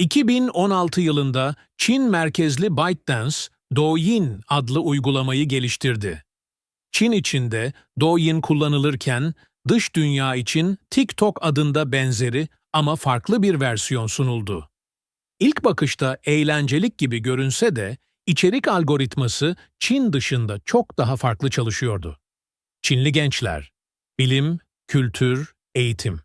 2016 yılında Çin merkezli ByteDance, Douyin adlı uygulamayı geliştirdi. Çin içinde Douyin kullanılırken dış dünya için TikTok adında benzeri ama farklı bir versiyon sunuldu. İlk bakışta eğlencelik gibi görünse de içerik algoritması Çin dışında çok daha farklı çalışıyordu. Çinli gençler, bilim, kültür, eğitim,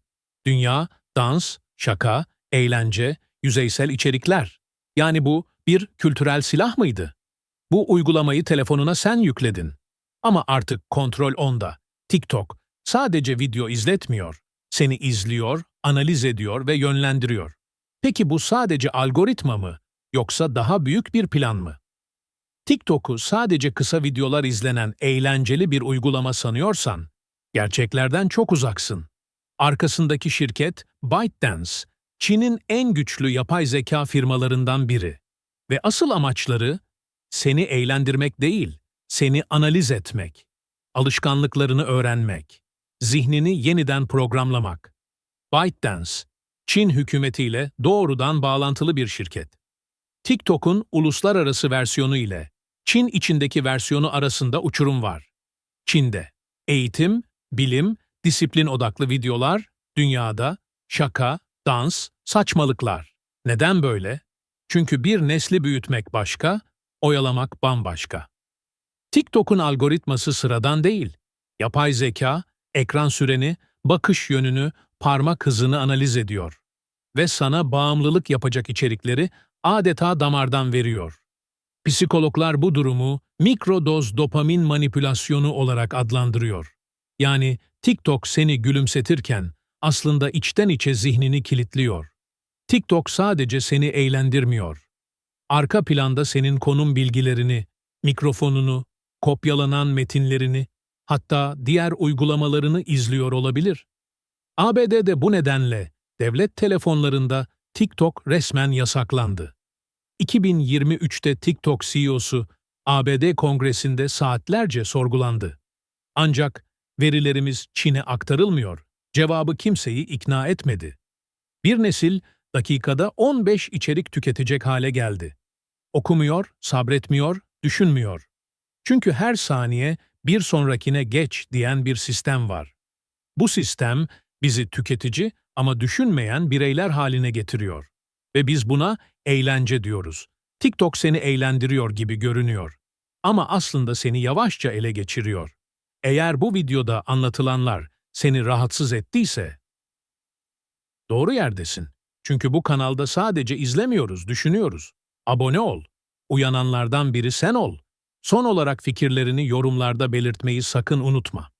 dünya, dans, şaka, eğlence, yüzeysel içerikler. Yani bu bir kültürel silah mıydı? Bu uygulamayı telefonuna sen yükledin. Ama artık kontrol onda. TikTok sadece video izletmiyor. Seni izliyor, analiz ediyor ve yönlendiriyor. Peki bu sadece algoritma mı yoksa daha büyük bir plan mı? TikTok'u sadece kısa videolar izlenen eğlenceli bir uygulama sanıyorsan, gerçeklerden çok uzaksın. Arkasındaki şirket ByteDance, Çin'in en güçlü yapay zeka firmalarından biri. Ve asıl amaçları seni eğlendirmek değil, seni analiz etmek, alışkanlıklarını öğrenmek, zihnini yeniden programlamak. ByteDance, Çin hükümetiyle doğrudan bağlantılı bir şirket. TikTok'un uluslararası versiyonu ile Çin içindeki versiyonu arasında uçurum var. Çin'de eğitim, bilim, disiplin odaklı videolar, dünyada şaka, dans, saçmalıklar. Neden böyle? Çünkü bir nesli büyütmek başka, oyalamak bambaşka. TikTok'un algoritması sıradan değil. Yapay zeka, ekran süreni, bakış yönünü, parmak hızını analiz ediyor. Ve sana bağımlılık yapacak içerikleri adeta damardan veriyor. Psikologlar bu durumu mikrodoz dopamin manipülasyonu olarak adlandırıyor. Yani TikTok seni gülümsetirken aslında içten içe zihnini kilitliyor. TikTok sadece seni eğlendirmiyor. Arka planda senin konum bilgilerini, mikrofonunu, kopyalanan metinlerini, hatta diğer uygulamalarını izliyor olabilir. ABD'de bu nedenle devlet telefonlarında TikTok resmen yasaklandı. 2023'te TikTok CEO'su ABD Kongresi'nde saatlerce sorgulandı. Ancak verilerimiz Çin'e aktarılmıyor. Cevabı kimseyi ikna etmedi. Bir nesil dakikada 15 içerik tüketecek hale geldi. Okumuyor, sabretmiyor, düşünmüyor. Çünkü her saniye bir sonrakine geç diyen bir sistem var. Bu sistem bizi tüketici ama düşünmeyen bireyler haline getiriyor. Ve biz buna eğlence diyoruz. TikTok seni eğlendiriyor gibi görünüyor. Ama aslında seni yavaşça ele geçiriyor. Eğer bu videoda anlatılanlar seni rahatsız ettiyse, doğru yerdesin. Çünkü bu kanalda sadece izlemiyoruz, düşünüyoruz. Abone ol. Uyananlardan biri sen ol. Son olarak fikirlerini yorumlarda belirtmeyi sakın unutma.